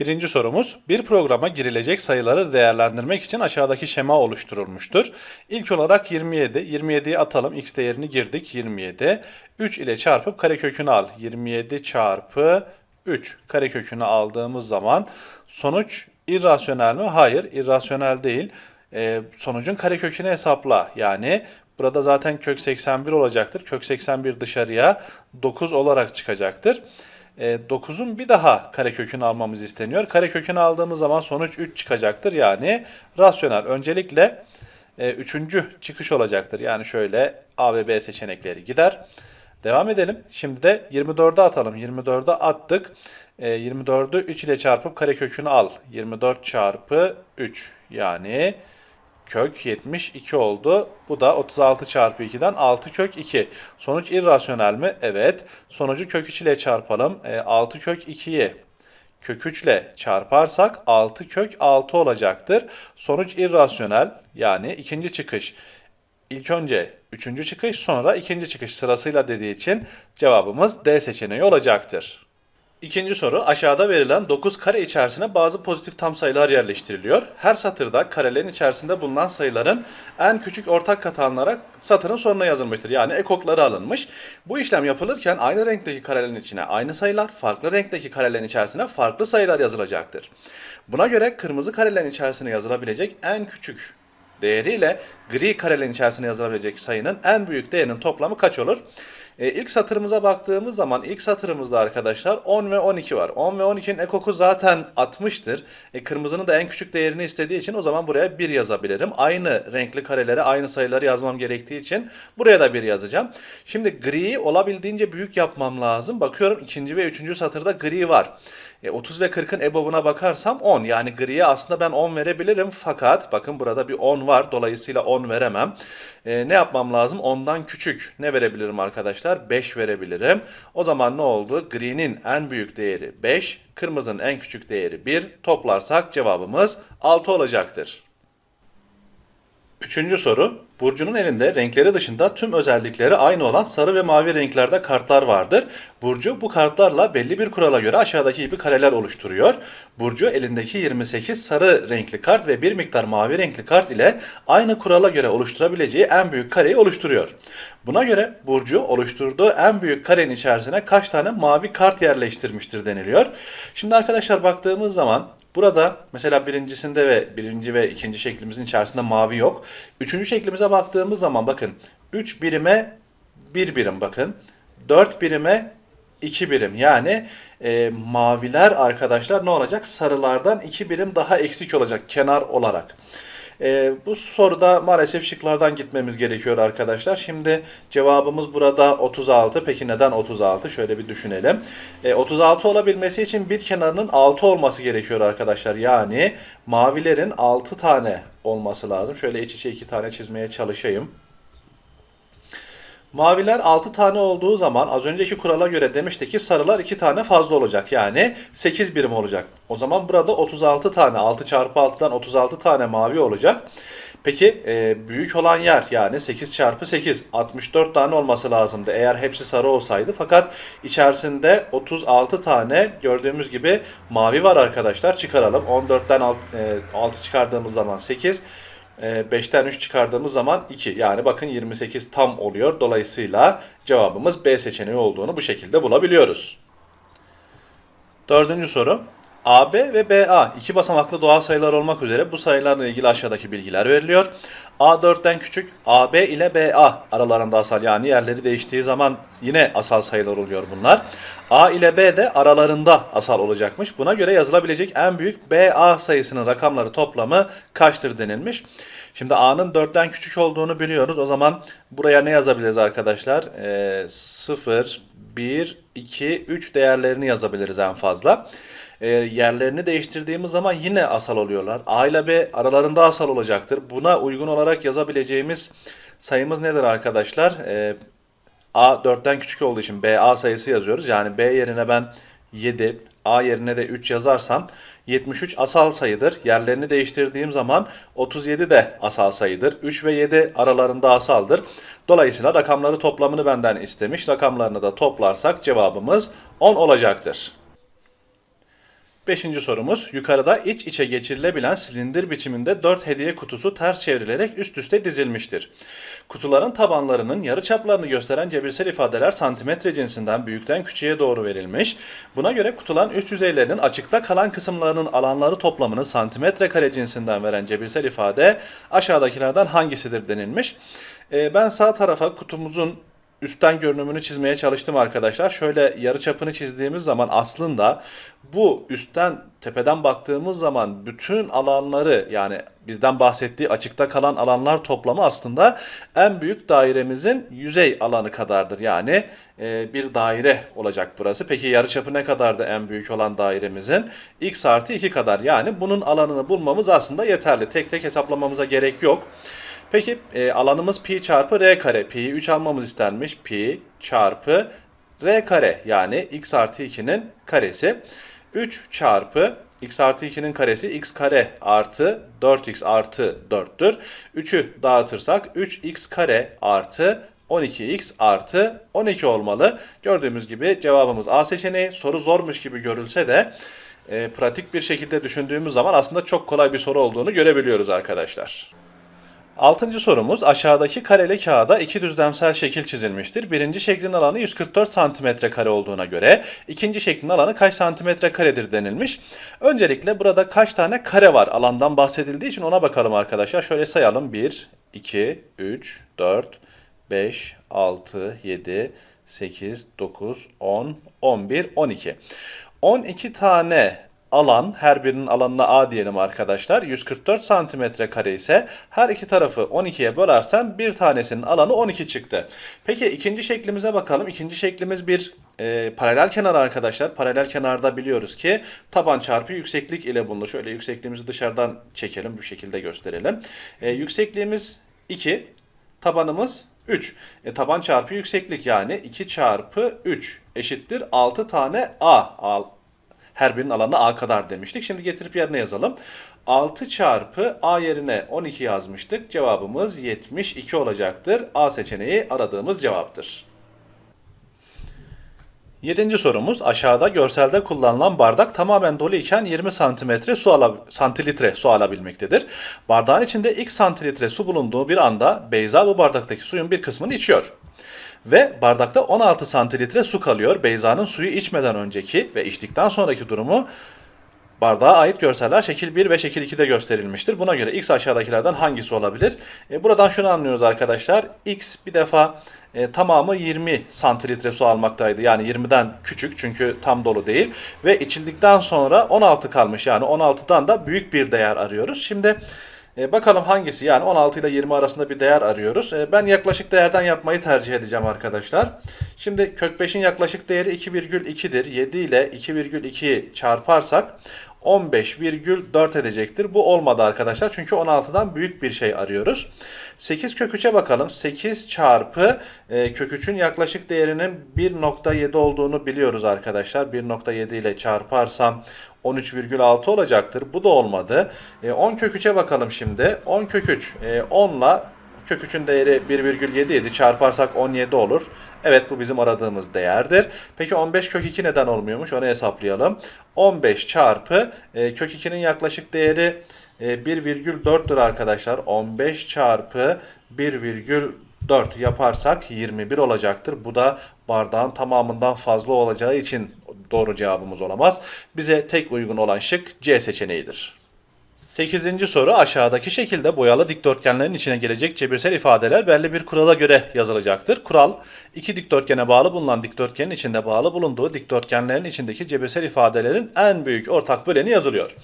Birinci sorumuz, bir programa girilecek sayıları değerlendirmek için aşağıdaki şema oluşturulmuştur. İlk olarak 27, 27'yi atalım, x değerini girdik, 27. 3 ile çarpıp karekökünü al, 27 çarpı 3 karekökünü aldığımız zaman sonuç irrasyonel mi? Hayır, irrasyonel değil. Ee, sonucun karekökünü hesapla. Yani burada zaten kök 81 olacaktır. Kök 81 dışarıya 9 olarak çıkacaktır. E, 9'un bir daha karekökünü almamız isteniyor. Karekökünü aldığımız zaman sonuç 3 çıkacaktır. Yani rasyonel. Öncelikle e, üçüncü çıkış olacaktır. Yani şöyle A ve B seçenekleri gider. Devam edelim. Şimdi de 24'e atalım. 24'e attık. E, 24'ü 3 ile çarpıp karekökünü al. 24 çarpı 3 yani kök 72 oldu. Bu da 36 çarpı 2'den 6 kök 2. Sonuç irrasyonel mi? Evet. Sonucu kök 3 ile çarpalım. E, 6 kök 2'yi kök 3 ile çarparsak 6 kök 6 olacaktır. Sonuç irrasyonel yani ikinci çıkış. İlk önce üçüncü çıkış sonra ikinci çıkış sırasıyla dediği için cevabımız D seçeneği olacaktır. İkinci soru aşağıda verilen 9 kare içerisine bazı pozitif tam sayılar yerleştiriliyor. Her satırda karelerin içerisinde bulunan sayıların en küçük ortak katı alınarak satırın sonuna yazılmıştır. Yani ekokları alınmış. Bu işlem yapılırken aynı renkteki karelerin içine aynı sayılar, farklı renkteki karelerin içerisine farklı sayılar yazılacaktır. Buna göre kırmızı karelerin içerisine yazılabilecek en küçük değeriyle gri karelerin içerisine yazılabilecek sayının en büyük değerinin toplamı kaç olur? E, ilk satırımıza baktığımız zaman ilk satırımızda arkadaşlar 10 ve 12 var. 10 ve 12'nin ekoku zaten 60'tır. E, kırmızının da en küçük değerini istediği için o zaman buraya 1 yazabilirim. Aynı renkli karelere aynı sayıları yazmam gerektiği için buraya da 1 yazacağım. Şimdi griyi olabildiğince büyük yapmam lazım. Bakıyorum ikinci ve üçüncü satırda gri var. E, 30 ve 40'ın ebobuna bakarsam 10. Yani griye aslında ben 10 verebilirim. Fakat bakın burada bir 10 var. Dolayısıyla 10 veremem. E, ne yapmam lazım? 10'dan küçük. Ne verebilirim arkadaşlar? 5 verebilirim. O zaman ne oldu? Gri'nin en büyük değeri 5. Kırmızının en küçük değeri 1. Toplarsak cevabımız 6 olacaktır. Üçüncü soru. Burcu'nun elinde renkleri dışında tüm özellikleri aynı olan sarı ve mavi renklerde kartlar vardır. Burcu bu kartlarla belli bir kurala göre aşağıdaki gibi kareler oluşturuyor. Burcu elindeki 28 sarı renkli kart ve bir miktar mavi renkli kart ile aynı kurala göre oluşturabileceği en büyük kareyi oluşturuyor. Buna göre Burcu oluşturduğu en büyük karenin içerisine kaç tane mavi kart yerleştirmiştir deniliyor. Şimdi arkadaşlar baktığımız zaman Burada mesela birincisinde ve birinci ve ikinci şeklimizin içerisinde mavi yok. Üçüncü şeklimize baktığımız zaman bakın 3 birime 1 birim bakın. 4 birime 2 birim. Yani e, maviler arkadaşlar ne olacak? Sarılardan 2 birim daha eksik olacak kenar olarak. E, bu soruda maalesef şıklardan gitmemiz gerekiyor arkadaşlar. Şimdi cevabımız burada 36. Peki neden 36? Şöyle bir düşünelim. E, 36 olabilmesi için bir kenarının 6 olması gerekiyor arkadaşlar. Yani mavilerin 6 tane olması lazım. Şöyle iç içe 2 tane çizmeye çalışayım. Maviler 6 tane olduğu zaman az önceki kurala göre demiştik ki sarılar 2 tane fazla olacak. Yani 8 birim olacak. O zaman burada 36 tane 6 çarpı 6'dan 36 tane mavi olacak. Peki e, büyük olan yer yani 8 çarpı 8 64 tane olması lazımdı eğer hepsi sarı olsaydı. Fakat içerisinde 36 tane gördüğümüz gibi mavi var arkadaşlar çıkaralım. 14'ten 6, e, 6 çıkardığımız zaman 8. 5'ten 3 çıkardığımız zaman 2. Yani bakın 28 tam oluyor. Dolayısıyla cevabımız B seçeneği olduğunu bu şekilde bulabiliyoruz. Dördüncü soru. AB ve BA iki basamaklı doğal sayılar olmak üzere bu sayılarla ilgili aşağıdaki bilgiler veriliyor. A 4'ten küçük AB ile BA aralarında asal yani yerleri değiştiği zaman yine asal sayılar oluyor bunlar. A ile B de aralarında asal olacakmış. Buna göre yazılabilecek en büyük BA sayısının rakamları toplamı kaçtır denilmiş. Şimdi A'nın 4'ten küçük olduğunu biliyoruz. O zaman buraya ne yazabiliriz arkadaşlar? Ee, 0, 1, 2, 3 değerlerini yazabiliriz en fazla e, yerlerini değiştirdiğimiz zaman yine asal oluyorlar. A ile B aralarında asal olacaktır. Buna uygun olarak yazabileceğimiz sayımız nedir arkadaşlar? E, A 4'ten küçük olduğu için B A sayısı yazıyoruz. Yani B yerine ben 7, A yerine de 3 yazarsam 73 asal sayıdır. Yerlerini değiştirdiğim zaman 37 de asal sayıdır. 3 ve 7 aralarında asaldır. Dolayısıyla rakamları toplamını benden istemiş. Rakamlarını da toplarsak cevabımız 10 olacaktır. Beşinci sorumuz. Yukarıda iç içe geçirilebilen silindir biçiminde 4 hediye kutusu ters çevrilerek üst üste dizilmiştir. Kutuların tabanlarının yarı çaplarını gösteren cebirsel ifadeler santimetre cinsinden büyükten küçüğe doğru verilmiş. Buna göre kutuların üst yüzeylerinin açıkta kalan kısımlarının alanları toplamını santimetre kare cinsinden veren cebirsel ifade aşağıdakilerden hangisidir denilmiş. Ee, ben sağ tarafa kutumuzun üstten görünümünü çizmeye çalıştım arkadaşlar. Şöyle yarı çapını çizdiğimiz zaman aslında bu üstten tepeden baktığımız zaman bütün alanları yani bizden bahsettiği açıkta kalan alanlar toplamı aslında en büyük dairemizin yüzey alanı kadardır. Yani e, bir daire olacak burası. Peki yarıçapı ne kadardı en büyük olan dairemizin? x artı 2 kadar. Yani bunun alanını bulmamız aslında yeterli. Tek tek hesaplamamıza gerek yok. Peki e, alanımız pi çarpı r kare. Pi'yi 3 almamız istenmiş. Pi çarpı r kare yani x artı 2'nin karesi. 3 çarpı x artı 2'nin karesi x kare artı 4x artı 4'tür. 3'ü dağıtırsak 3x kare artı 12x artı 12 olmalı. Gördüğümüz gibi cevabımız A seçeneği. Soru zormuş gibi görülse de e, pratik bir şekilde düşündüğümüz zaman aslında çok kolay bir soru olduğunu görebiliyoruz arkadaşlar. Altıncı sorumuz aşağıdaki kareli kağıda iki düzlemsel şekil çizilmiştir. Birinci şeklin alanı 144 santimetre kare olduğuna göre ikinci şeklin alanı kaç santimetre karedir denilmiş. Öncelikle burada kaç tane kare var alandan bahsedildiği için ona bakalım arkadaşlar. Şöyle sayalım 1, 2, 3, 4, 5, 6, 7, 8, 9, 10, 11, 12. 12 tane alan her birinin alanına A diyelim arkadaşlar. 144 santimetre kare ise her iki tarafı 12'ye bölersem bir tanesinin alanı 12 çıktı. Peki ikinci şeklimize bakalım. İkinci şeklimiz bir e, paralel kenar arkadaşlar. Paralel kenarda biliyoruz ki taban çarpı yükseklik ile bulunur. Şöyle yüksekliğimizi dışarıdan çekelim bu şekilde gösterelim. E, yüksekliğimiz 2, tabanımız 3. E, taban çarpı yükseklik yani 2 çarpı 3 eşittir 6 tane A. Her birinin alanı A kadar demiştik. Şimdi getirip yerine yazalım. 6 çarpı A yerine 12 yazmıştık. Cevabımız 72 olacaktır. A seçeneği aradığımız cevaptır. Yedinci sorumuz aşağıda görselde kullanılan bardak tamamen dolu iken 20 santimetre su ala, santilitre su alabilmektedir. Bardağın içinde x santilitre su bulunduğu bir anda Beyza bu bardaktaki suyun bir kısmını içiyor. Ve bardakta 16 santilitre su kalıyor. Beyza'nın suyu içmeden önceki ve içtikten sonraki durumu bardağa ait görseller şekil 1 ve şekil 2'de gösterilmiştir. Buna göre x aşağıdakilerden hangisi olabilir? E, buradan şunu anlıyoruz arkadaşlar. x bir defa e, tamamı 20 santilitre su almaktaydı. Yani 20'den küçük çünkü tam dolu değil. Ve içildikten sonra 16 kalmış. Yani 16'dan da büyük bir değer arıyoruz. Şimdi e, bakalım hangisi yani 16 ile 20 arasında bir değer arıyoruz. E, ben yaklaşık değerden yapmayı tercih edeceğim arkadaşlar. Şimdi kök 5'in yaklaşık değeri 2,2'dir. 7 ile 2,2 çarparsak 15,4 edecektir. Bu olmadı arkadaşlar. Çünkü 16'dan büyük bir şey arıyoruz. 8 kök 3'e bakalım. 8 çarpı e, kök 3'ün yaklaşık değerinin 1.7 olduğunu biliyoruz arkadaşlar. 1.7 ile çarparsam 13,6 olacaktır. Bu da olmadı. E, 10 kök 3'e bakalım şimdi. 10 kök 3 e, 10 ile kök 3'ün değeri 1,7 idi. Çarparsak 17 olur. Evet bu bizim aradığımız değerdir. Peki 15 kök 2 neden olmuyormuş? Onu hesaplayalım. 15 çarpı e, kök 2'nin yaklaşık değeri e, 1,4'tür arkadaşlar. 15 çarpı 1,4 yaparsak 21 olacaktır. Bu da bardağın tamamından fazla olacağı için doğru cevabımız olamaz. Bize tek uygun olan şık C seçeneğidir. 8. soru aşağıdaki şekilde boyalı dikdörtgenlerin içine gelecek cebirsel ifadeler belli bir kurala göre yazılacaktır. Kural, iki dikdörtgene bağlı bulunan dikdörtgenin içinde bağlı bulunduğu dikdörtgenlerin içindeki cebirsel ifadelerin en büyük ortak böleni yazılıyor.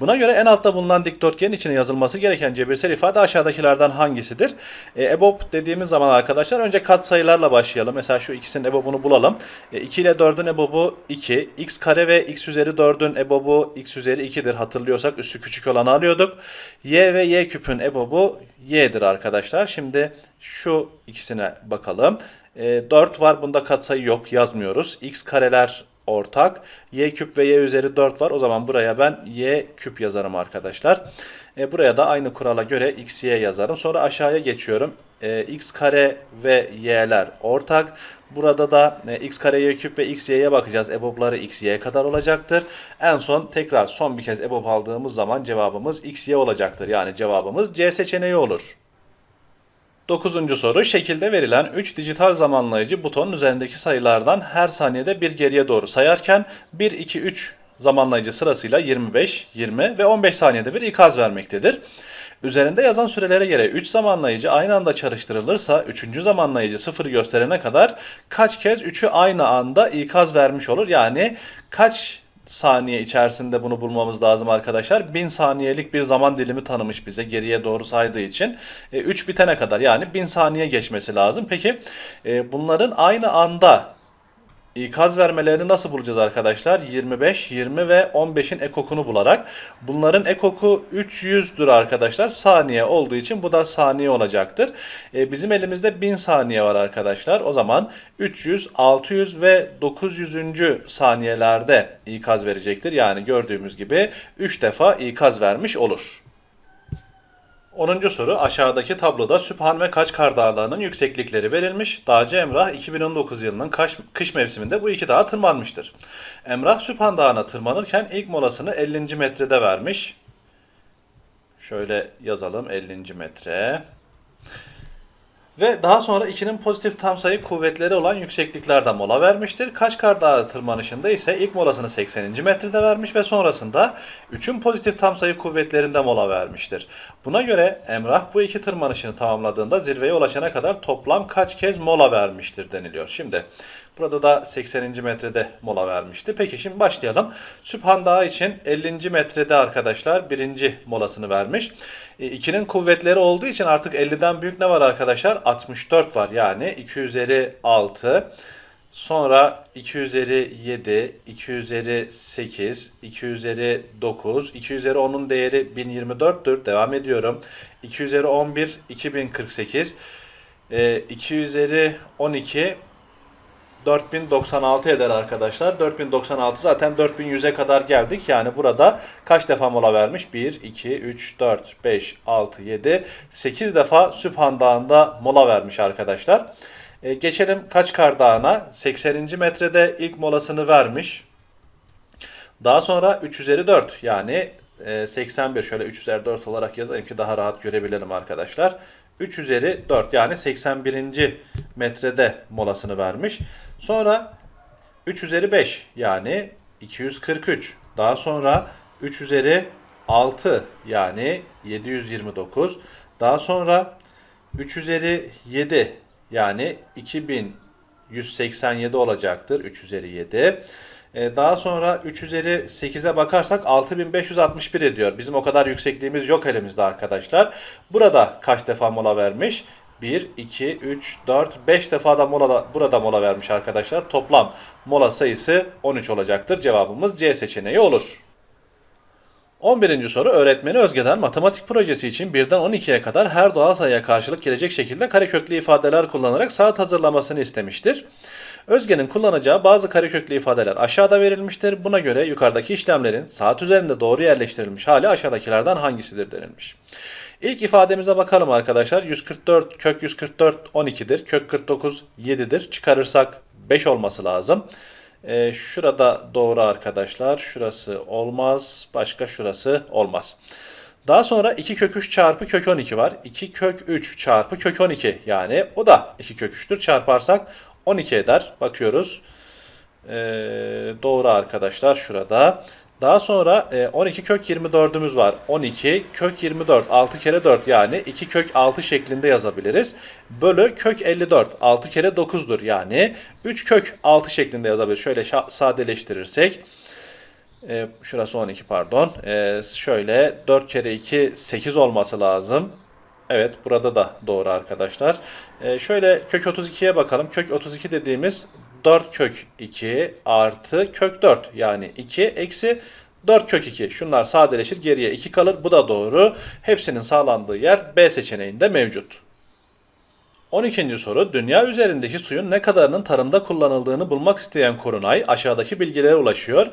Buna göre en altta bulunan dikdörtgenin içine yazılması gereken cebirsel ifade aşağıdakilerden hangisidir? E, EBOB dediğimiz zaman arkadaşlar önce katsayılarla başlayalım. Mesela şu ikisinin EBOB'unu bulalım. E, 2 ile 4'ün EBOB'u 2. x kare ve x üzeri 4'ün EBOB'u x üzeri 2'dir. Hatırlıyorsak üssü küçük olanı alıyorduk. Y ve y küpün EBOB'u y'dir arkadaşlar. Şimdi şu ikisine bakalım. E, 4 var bunda katsayı yok yazmıyoruz. x kareler ortak. y küp ve y üzeri 4 var. O zaman buraya ben y küp yazarım arkadaşlar. E, buraya da aynı kurala göre x y yazarım. Sonra aşağıya geçiyorum. E, x kare ve y'ler ortak. Burada da e, x kare y küp ve x y'ye bakacağız. EBOB'ları x y kadar olacaktır. En son tekrar son bir kez EBOB aldığımız zaman cevabımız x y olacaktır. Yani cevabımız C seçeneği olur. Dokuzuncu soru. Şekilde verilen 3 dijital zamanlayıcı butonun üzerindeki sayılardan her saniyede bir geriye doğru sayarken 1, 2, 3 zamanlayıcı sırasıyla 25, 20 ve 15 saniyede bir ikaz vermektedir. Üzerinde yazan sürelere göre 3 zamanlayıcı aynı anda çalıştırılırsa 3. zamanlayıcı 0 gösterene kadar kaç kez 3'ü aynı anda ikaz vermiş olur? Yani kaç saniye içerisinde bunu bulmamız lazım arkadaşlar. 1000 saniyelik bir zaman dilimi tanımış bize geriye doğru saydığı için. 3 bitene kadar yani 1000 saniye geçmesi lazım. Peki e, bunların aynı anda İkaz vermelerini nasıl bulacağız arkadaşlar? 25, 20 ve 15'in ekokunu bularak. Bunların ekoku 300'dür arkadaşlar. Saniye olduğu için bu da saniye olacaktır. E, bizim elimizde 1000 saniye var arkadaşlar. O zaman 300, 600 ve 900. saniyelerde ikaz verecektir. Yani gördüğümüz gibi 3 defa ikaz vermiş olur. 10. soru aşağıdaki tabloda Sübhan ve Kaçkar Dağları'nın yükseklikleri verilmiş. Dağcı Emrah 2019 yılının kış, kış mevsiminde bu iki dağa tırmanmıştır. Emrah Sübhan Dağı'na tırmanırken ilk molasını 50. metrede vermiş. Şöyle yazalım 50. metre. Ve daha sonra 2'nin pozitif tam sayı kuvvetleri olan yüksekliklerde mola vermiştir. Kaçkar Dağı tırmanışında ise ilk molasını 80. metrede vermiş ve sonrasında 3'ün pozitif tam sayı kuvvetlerinde mola vermiştir. Buna göre Emrah bu iki tırmanışını tamamladığında zirveye ulaşana kadar toplam kaç kez mola vermiştir deniliyor. Şimdi burada da 80. metrede mola vermişti. Peki şimdi başlayalım. Sübhan Dağı için 50. metrede arkadaşlar birinci molasını vermiş. 2'nin kuvvetleri olduğu için artık 50'den büyük ne var arkadaşlar? 64 var. Yani 2 üzeri 6. Sonra 2 üzeri 7, 2 üzeri 8, 2 üzeri 9, 2 üzeri 10'un değeri 1024'tür. Devam ediyorum. 2 üzeri 11, 2048. 2 üzeri 12, 4096 eder arkadaşlar. 4096 zaten 4100'e kadar geldik. Yani burada kaç defa mola vermiş? 1, 2, 3, 4, 5, 6, 7, 8 defa Sübhan Dağı'nda mola vermiş arkadaşlar. Ee, geçelim Kaçkar Dağı'na. 80. metrede ilk molasını vermiş. Daha sonra 3 üzeri 4 yani 81 şöyle 3 üzeri 4 olarak yazayım ki daha rahat görebilelim arkadaşlar. 3 üzeri 4 yani 81. metrede molasını vermiş. Sonra 3 üzeri 5 yani 243. Daha sonra 3 üzeri 6 yani 729. Daha sonra 3 üzeri 7 yani 2187 olacaktır. 3 üzeri 7. Ee, daha sonra 3 üzeri 8'e bakarsak 6561 ediyor. Bizim o kadar yüksekliğimiz yok elimizde arkadaşlar. Burada kaç defa mola vermiş? 1, 2, 3, 4, 5 defa da mola, burada mola vermiş arkadaşlar. Toplam mola sayısı 13 olacaktır. Cevabımız C seçeneği olur. 11. soru öğretmeni Özge'den matematik projesi için 1'den 12'ye kadar her doğal sayıya karşılık gelecek şekilde kareköklü ifadeler kullanarak saat hazırlamasını istemiştir. Özge'nin kullanacağı bazı kareköklü ifadeler aşağıda verilmiştir. Buna göre yukarıdaki işlemlerin saat üzerinde doğru yerleştirilmiş hali aşağıdakilerden hangisidir denilmiş. İlk ifademize bakalım arkadaşlar. 144 kök 144 12'dir. Kök 49 7'dir. Çıkarırsak 5 olması lazım. Ee, şurada doğru arkadaşlar. Şurası olmaz. Başka şurası olmaz. Daha sonra 2 kök 3 çarpı kök 12 var. 2 kök 3 çarpı kök 12 yani o da 2 kök 3'tür. Çarparsak 12 eder. Bakıyoruz. Ee, doğru arkadaşlar şurada. Daha sonra 12 kök 24'ümüz var. 12 kök 24 6 kere 4 yani 2 kök 6 şeklinde yazabiliriz. Bölü kök 54 6 kere 9'dur yani 3 kök 6 şeklinde yazabiliriz. Şöyle sadeleştirirsek e, şurası 12 pardon. E, şöyle 4 kere 2 8 olması lazım. Evet burada da doğru arkadaşlar. E, şöyle kök 32'ye bakalım. Kök 32 dediğimiz 4 kök 2 artı kök 4 yani 2 eksi 4 kök 2. Şunlar sadeleşir geriye 2 kalır. Bu da doğru. Hepsinin sağlandığı yer B seçeneğinde mevcut. 12. soru Dünya üzerindeki suyun ne kadarının tarımda kullanıldığını bulmak isteyen Korunay aşağıdaki bilgilere ulaşıyor.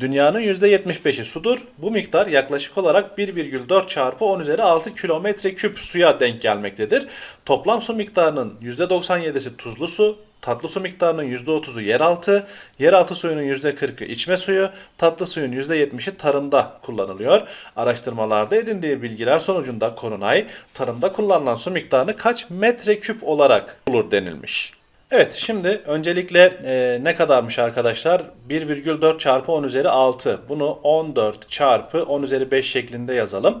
Dünyanın %75'i sudur. Bu miktar yaklaşık olarak 1,4 çarpı 10 üzeri 6 kilometre küp suya denk gelmektedir. Toplam su miktarının %97'si tuzlu su, Tatlı su miktarının %30'u yeraltı, yeraltı suyunun %40'ı içme suyu, tatlı suyun %70'i tarımda kullanılıyor. Araştırmalarda edindiği bilgiler sonucunda Korunay tarımda kullanılan su miktarını kaç metreküp olarak bulur denilmiş. Evet şimdi öncelikle e, ne kadarmış arkadaşlar? 1,4 çarpı 10 üzeri 6. Bunu 14 çarpı 10 üzeri 5 şeklinde yazalım.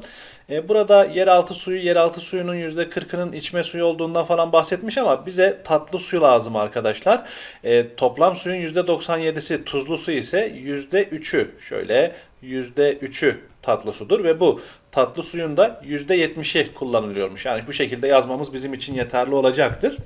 E, burada yeraltı suyu, yeraltı suyunun %40'ının içme suyu olduğundan falan bahsetmiş ama bize tatlı su lazım arkadaşlar. E, toplam suyun %97'si tuzlu su ise %3'ü şöyle %3'ü tatlı sudur ve bu tatlı suyun da %70'i kullanılıyormuş. Yani bu şekilde yazmamız bizim için yeterli olacaktır.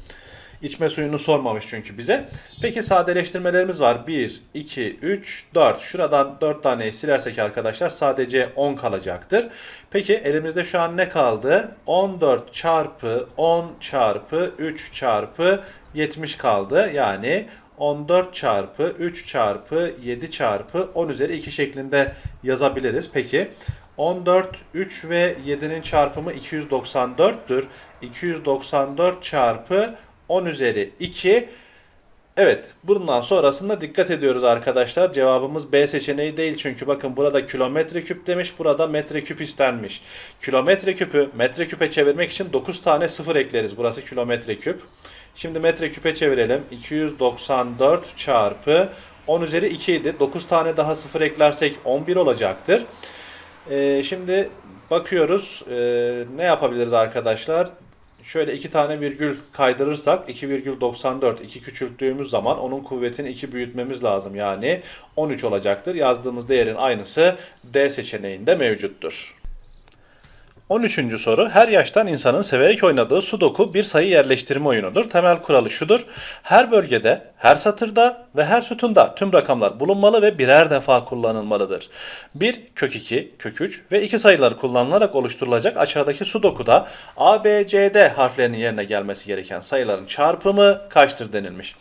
İçme suyunu sormamış çünkü bize. Peki sadeleştirmelerimiz var. 1, 2, 3, 4. Şuradan 4 taneyi silersek arkadaşlar sadece 10 kalacaktır. Peki elimizde şu an ne kaldı? 14 çarpı 10 çarpı 3 çarpı 70 kaldı. Yani 14 çarpı 3 çarpı 7 çarpı 10 üzeri 2 şeklinde yazabiliriz. Peki 14, 3 ve 7'nin çarpımı 294'tür. 294 çarpı 10 üzeri 2. Evet bundan sonrasında dikkat ediyoruz arkadaşlar. Cevabımız B seçeneği değil çünkü bakın burada kilometre küp demiş burada metre küp istenmiş. Kilometre küpü metre küpe çevirmek için 9 tane sıfır ekleriz. Burası kilometre küp. Şimdi metre küpe çevirelim. 294 çarpı 10 üzeri 2 idi. 9 tane daha sıfır eklersek 11 olacaktır. Ee, şimdi bakıyoruz ee, ne yapabiliriz arkadaşlar? Şöyle iki tane virgül kaydırırsak 2,94 2 küçülttüğümüz zaman onun kuvvetini 2 büyütmemiz lazım. Yani 13 olacaktır. Yazdığımız değerin aynısı D seçeneğinde mevcuttur. 13. soru. Her yaştan insanın severek oynadığı sudoku bir sayı yerleştirme oyunudur. Temel kuralı şudur. Her bölgede, her satırda ve her sütunda tüm rakamlar bulunmalı ve birer defa kullanılmalıdır. 1, kök 2, kök 3 ve 2 sayıları kullanılarak oluşturulacak aşağıdaki sudokuda A, B, C, D harflerinin yerine gelmesi gereken sayıların çarpımı kaçtır denilmiş.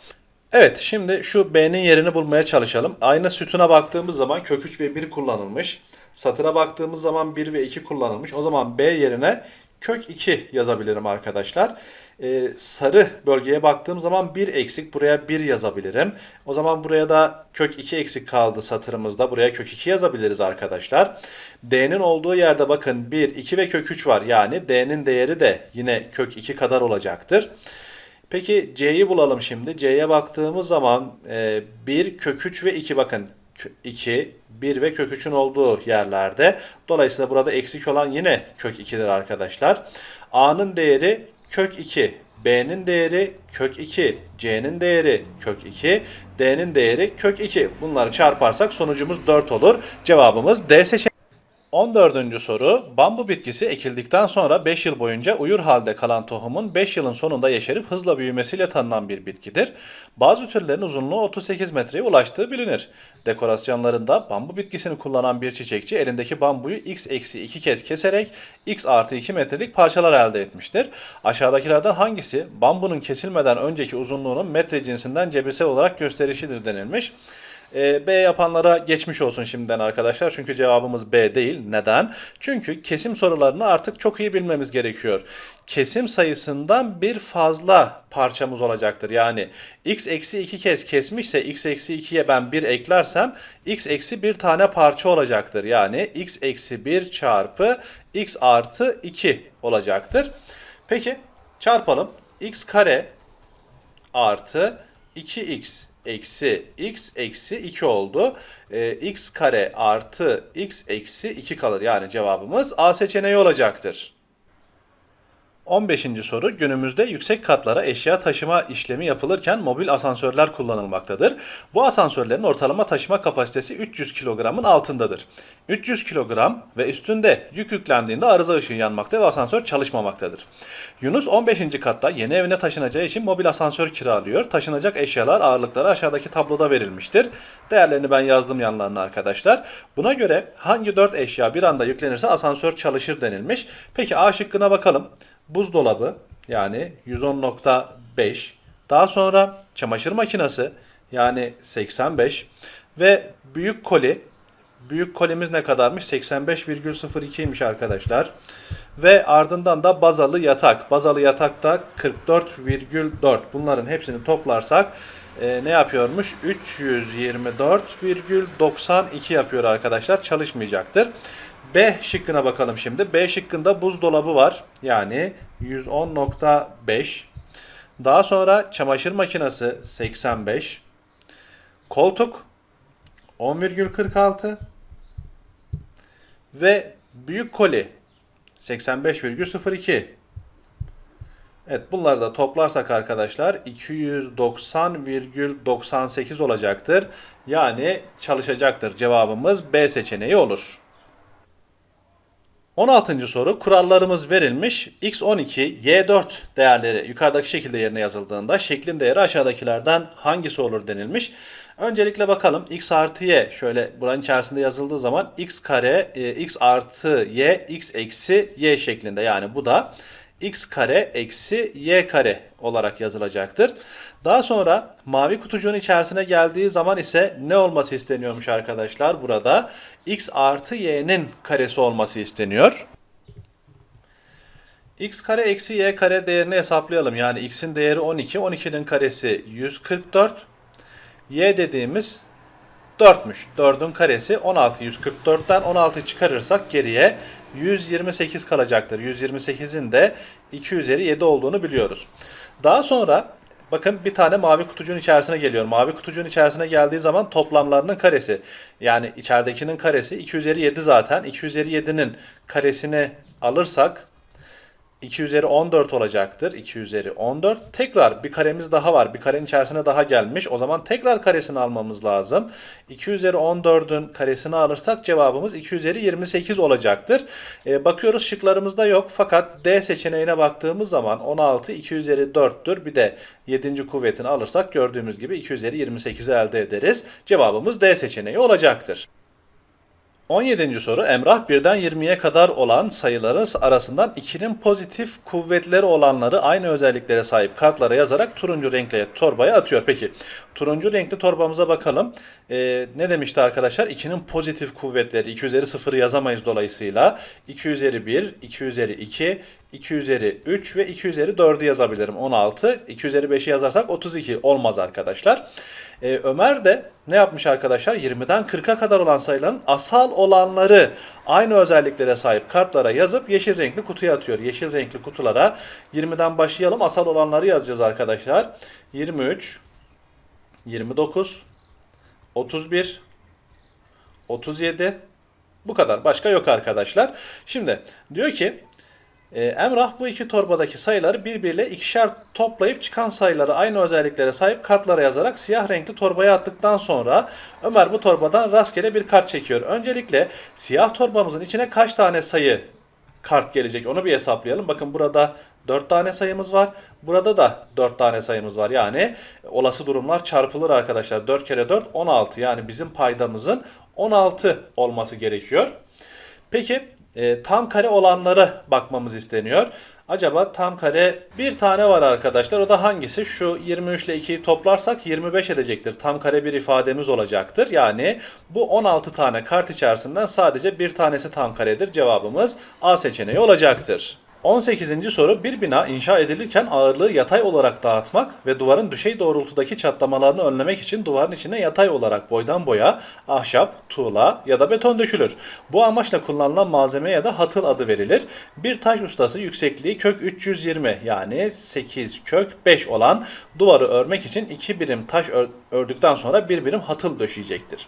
Evet şimdi şu B'nin yerini bulmaya çalışalım. Aynı sütuna baktığımız zaman kök 3 ve 1 kullanılmış. Satıra baktığımız zaman 1 ve 2 kullanılmış. O zaman B yerine kök 2 yazabilirim arkadaşlar. Ee, sarı bölgeye baktığım zaman 1 eksik. Buraya 1 yazabilirim. O zaman buraya da kök 2 eksik kaldı satırımızda. Buraya kök 2 yazabiliriz arkadaşlar. D'nin olduğu yerde bakın 1, 2 ve kök 3 var. Yani D'nin değeri de yine kök 2 kadar olacaktır. Peki C'yi bulalım şimdi. C'ye baktığımız zaman e, 1, kök 3 ve 2 bakın. 2, 1 ve kök 3'ün olduğu yerlerde. Dolayısıyla burada eksik olan yine kök 2'dir arkadaşlar. A'nın değeri kök 2. B'nin değeri kök 2, C'nin değeri kök 2, D'nin değeri kök 2. Bunları çarparsak sonucumuz 4 olur. Cevabımız D seçeneği. 14. soru. Bambu bitkisi ekildikten sonra 5 yıl boyunca uyur halde kalan tohumun 5 yılın sonunda yeşerip hızla büyümesiyle tanınan bir bitkidir. Bazı türlerin uzunluğu 38 metreye ulaştığı bilinir. Dekorasyonlarında bambu bitkisini kullanan bir çiçekçi elindeki bambuyu x eksi 2 kez keserek x artı 2 metrelik parçalar elde etmiştir. Aşağıdakilerden hangisi bambunun kesilmeden önceki uzunluğunun metre cinsinden cebirsel olarak gösterişidir denilmiş. E, B yapanlara geçmiş olsun şimdiden arkadaşlar. Çünkü cevabımız B değil. Neden? Çünkü kesim sorularını artık çok iyi bilmemiz gerekiyor. Kesim sayısından bir fazla parçamız olacaktır. Yani x eksi 2 kez kesmişse x eksi 2'ye ben 1 eklersem x eksi 1 tane parça olacaktır. Yani x eksi 1 çarpı x artı 2 olacaktır. Peki çarpalım. x kare artı 2x eksi x eksi 2 oldu. Ee, x kare artı x eksi 2 kalır. Yani cevabımız A seçeneği olacaktır. 15. soru günümüzde yüksek katlara eşya taşıma işlemi yapılırken mobil asansörler kullanılmaktadır. Bu asansörlerin ortalama taşıma kapasitesi 300 kilogramın altındadır. 300 kilogram ve üstünde yük yüklendiğinde arıza ışığı yanmakta ve asansör çalışmamaktadır. Yunus 15. katta yeni evine taşınacağı için mobil asansör kiralıyor. Taşınacak eşyalar ağırlıkları aşağıdaki tabloda verilmiştir. Değerlerini ben yazdım yanlarına arkadaşlar. Buna göre hangi 4 eşya bir anda yüklenirse asansör çalışır denilmiş. Peki A şıkkına bakalım buzdolabı, yani 110.5. Daha sonra çamaşır makinesi yani 85 ve büyük koli. Büyük kolimiz ne kadarmış? 85,02'ymiş arkadaşlar. Ve ardından da bazalı yatak. Bazalı yatak da 44,4. Bunların hepsini toplarsak e, ne yapıyormuş? 324,92 yapıyor arkadaşlar. Çalışmayacaktır. B şıkkına bakalım şimdi. B şıkkında buzdolabı var. Yani 110.5. Daha sonra çamaşır makinesi 85. Koltuk 10,46 ve büyük koli 85,02. Evet bunları da toplarsak arkadaşlar 290,98 olacaktır. Yani çalışacaktır. Cevabımız B seçeneği olur. 16. soru kurallarımız verilmiş. X12, Y4 değerleri yukarıdaki şekilde yerine yazıldığında şeklin değeri aşağıdakilerden hangisi olur denilmiş. Öncelikle bakalım x artı y şöyle buranın içerisinde yazıldığı zaman x kare e, x artı y x eksi y şeklinde yani bu da x kare eksi y kare olarak yazılacaktır. Daha sonra mavi kutucuğun içerisine geldiği zaman ise ne olması isteniyormuş arkadaşlar? Burada x artı y'nin karesi olması isteniyor. x kare eksi y kare değerini hesaplayalım. Yani x'in değeri 12, 12'nin karesi 144. y dediğimiz 4'müş. 4'ün karesi 16. 144'ten 16 çıkarırsak geriye 128 kalacaktır. 128'in de 2 üzeri 7 olduğunu biliyoruz. Daha sonra bakın bir tane mavi kutucuğun içerisine geliyor. Mavi kutucuğun içerisine geldiği zaman toplamlarının karesi. Yani içeridekinin karesi 2 üzeri 7 zaten. 2 üzeri 7'nin karesini alırsak 2 üzeri 14 olacaktır. 2 üzeri 14. Tekrar bir karemiz daha var. Bir karenin içerisine daha gelmiş. O zaman tekrar karesini almamız lazım. 2 üzeri 14'ün karesini alırsak cevabımız 2 üzeri 28 olacaktır. Ee, bakıyoruz şıklarımızda yok. Fakat D seçeneğine baktığımız zaman 16 2 üzeri 4'tür. Bir de 7. kuvvetini alırsak gördüğümüz gibi 2 üzeri 28'i elde ederiz. Cevabımız D seçeneği olacaktır. 17. soru Emrah birden 20'ye kadar olan sayıların arasından 2'nin pozitif kuvvetleri olanları aynı özelliklere sahip kartlara yazarak turuncu renkli torbaya atıyor. Peki turuncu renkli torbamıza bakalım. Ee, ne demişti arkadaşlar? 2'nin pozitif kuvvetleri 2 üzeri 0'ı yazamayız dolayısıyla 2 üzeri 1, 2 üzeri 2, 2 üzeri 3 ve 2 üzeri 4'ü yazabilirim. 16. 2 üzeri 5'i yazarsak 32 olmaz arkadaşlar. Ee, Ömer de ne yapmış arkadaşlar? 20'den 40'a kadar olan sayıların asal olanları aynı özelliklere sahip kartlara yazıp yeşil renkli kutuya atıyor. Yeşil renkli kutulara 20'den başlayalım. Asal olanları yazacağız arkadaşlar. 23, 29, 31, 37, bu kadar. Başka yok arkadaşlar. Şimdi diyor ki ee, Emrah bu iki torbadaki sayıları birbiriyle ikişer toplayıp çıkan sayıları aynı özelliklere sahip kartlara yazarak siyah renkli torbaya attıktan sonra Ömer bu torbadan rastgele bir kart çekiyor. Öncelikle siyah torbamızın içine kaç tane sayı kart gelecek onu bir hesaplayalım. Bakın burada 4 tane sayımız var. Burada da 4 tane sayımız var. Yani olası durumlar çarpılır arkadaşlar. 4 kere 4 16 yani bizim paydamızın 16 olması gerekiyor. Peki e, tam kare olanlara bakmamız isteniyor. Acaba tam kare bir tane var arkadaşlar. O da hangisi? Şu 23 ile 2'yi toplarsak 25 edecektir. Tam kare bir ifademiz olacaktır. Yani bu 16 tane kart içerisinden sadece bir tanesi tam karedir. Cevabımız A seçeneği olacaktır. 18. soru bir bina inşa edilirken ağırlığı yatay olarak dağıtmak ve duvarın düşey doğrultudaki çatlamalarını önlemek için duvarın içine yatay olarak boydan boya ahşap, tuğla ya da beton dökülür. Bu amaçla kullanılan malzemeye da hatıl adı verilir. Bir taş ustası yüksekliği kök 320 yani 8 kök 5 olan duvarı örmek için 2 birim taş ördükten sonra bir birim hatıl döşeyecektir.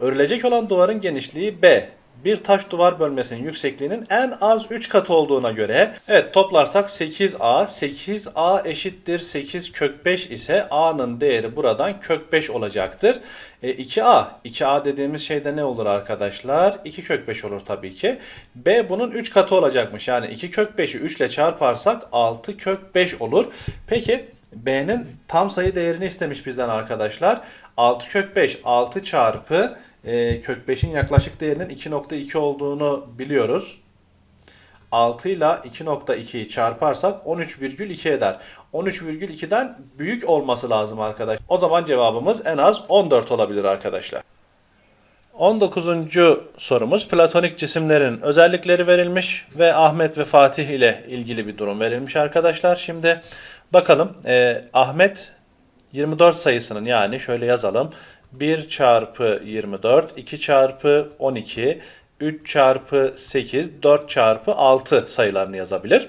Örülecek olan duvarın genişliği B bir taş duvar bölmesinin yüksekliğinin en az 3 katı olduğuna göre evet toplarsak 8a 8a eşittir 8 kök 5 ise a'nın değeri buradan kök 5 olacaktır. E, 2a 2a dediğimiz şeyde ne olur arkadaşlar? 2 kök 5 olur tabii ki. b bunun 3 katı olacakmış. Yani 2 kök 5'i 3 ile çarparsak 6 kök 5 olur. Peki b'nin tam sayı değerini istemiş bizden arkadaşlar. 6 kök 5 6 çarpı e, kök 5'in yaklaşık değerinin 2.2 olduğunu biliyoruz. 6 ile 2.2'yi çarparsak 13,2 eder. 13,2'den büyük olması lazım arkadaş. O zaman cevabımız en az 14 olabilir arkadaşlar. 19. sorumuz platonik cisimlerin özellikleri verilmiş ve Ahmet ve Fatih ile ilgili bir durum verilmiş arkadaşlar. Şimdi bakalım e, Ahmet 24 sayısının yani şöyle yazalım 1 çarpı 24 2 çarpı 12 3 çarpı 8 4 çarpı 6 sayılarını yazabilir.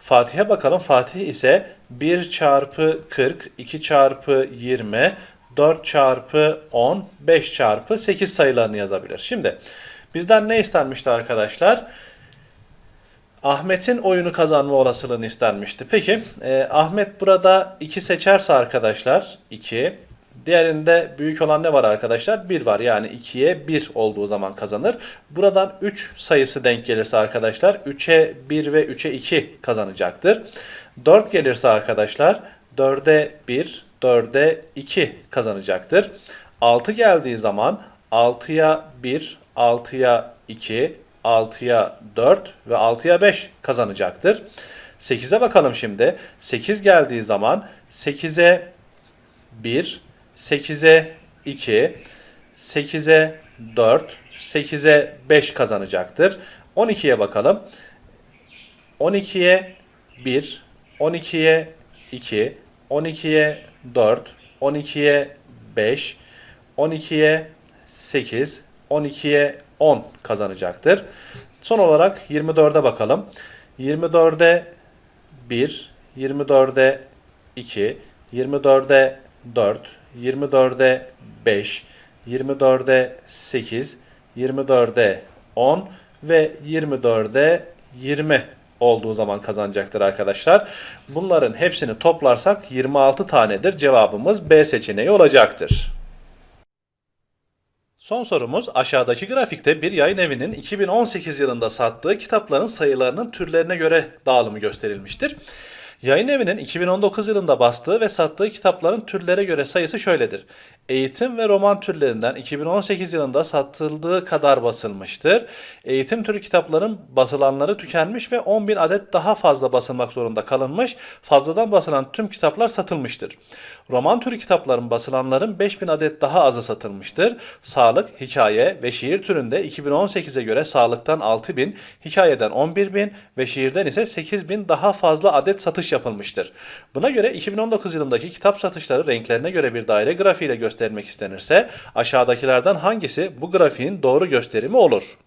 Fatih'e bakalım Fatih ise 1 çarpı 40 2 çarpı 20 4 çarpı 10, 5 çarpı 8 sayılarını yazabilir. Şimdi bizden ne istenmişti arkadaşlar? Ahmet'in oyunu kazanma olasılığını istenmişti. Peki e, Ahmet burada 2 seçerse arkadaşlar 2. Diğerinde büyük olan ne var arkadaşlar? 1 var. Yani 2'ye 1 olduğu zaman kazanır. Buradan 3 sayısı denk gelirse arkadaşlar 3'e 1 ve 3'e 2 kazanacaktır. 4 gelirse arkadaşlar 4'e 1, 4'e 2 kazanacaktır. 6 geldiği zaman 6'ya 1, 6'ya 2, 6'ya 4 ve 6'ya 5 kazanacaktır. 8'e bakalım şimdi. 8 geldiği zaman 8'e 1, 8'e 2, 8'e 4, 8'e 5 kazanacaktır. 12'ye bakalım. 12'ye 1, 12'ye 2, 12'ye 4, 12'ye 5, 12'ye 8, 12'ye 10 kazanacaktır. Son olarak 24'e bakalım. 24'e 1, 24'e 2, 24'e 4, 24'e 5, 24'e 8, 24'e 10 ve 24'e 20 olduğu zaman kazanacaktır arkadaşlar. Bunların hepsini toplarsak 26 tanedir. Cevabımız B seçeneği olacaktır. Son sorumuz aşağıdaki grafikte bir yayın evinin 2018 yılında sattığı kitapların sayılarının türlerine göre dağılımı gösterilmiştir. Yayın evinin 2019 yılında bastığı ve sattığı kitapların türlere göre sayısı şöyledir. Eğitim ve roman türlerinden 2018 yılında satıldığı kadar basılmıştır. Eğitim türü kitapların basılanları tükenmiş ve 10.000 adet daha fazla basılmak zorunda kalınmış. Fazladan basılan tüm kitaplar satılmıştır. Roman türü kitapların basılanların 5000 adet daha azı satılmıştır. Sağlık, hikaye ve şiir türünde 2018'e göre sağlıktan 6000, hikayeden 11000 ve şiirden ise 8000 daha fazla adet satış yapılmıştır. Buna göre 2019 yılındaki kitap satışları renklerine göre bir daire grafiğiyle göstermek istenirse aşağıdakilerden hangisi bu grafiğin doğru gösterimi olur?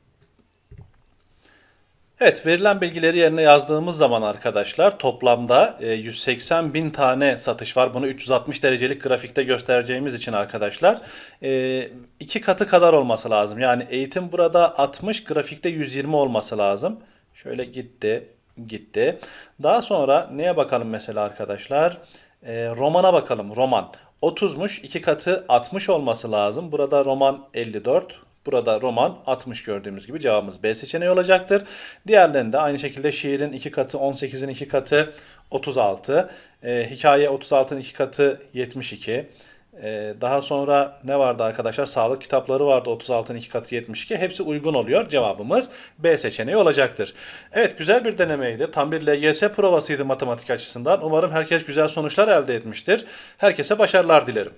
Evet verilen bilgileri yerine yazdığımız zaman arkadaşlar toplamda e, 180 bin tane satış var. Bunu 360 derecelik grafikte göstereceğimiz için arkadaşlar e, iki katı kadar olması lazım. Yani eğitim burada 60 grafikte 120 olması lazım. Şöyle gitti gitti. Daha sonra neye bakalım mesela arkadaşlar? E, romana bakalım roman. 30'muş iki katı 60 olması lazım. Burada roman 54 Burada roman 60 gördüğümüz gibi cevabımız B seçeneği olacaktır. Diğerlerinde aynı şekilde şiirin 2 katı 18'in 2 katı 36. E, hikaye 36'ın 2 katı 72. E, daha sonra ne vardı arkadaşlar? Sağlık kitapları vardı 36'ın 2 katı 72. Hepsi uygun oluyor. Cevabımız B seçeneği olacaktır. Evet güzel bir denemeydi. Tam bir LGS provasıydı matematik açısından. Umarım herkes güzel sonuçlar elde etmiştir. Herkese başarılar dilerim.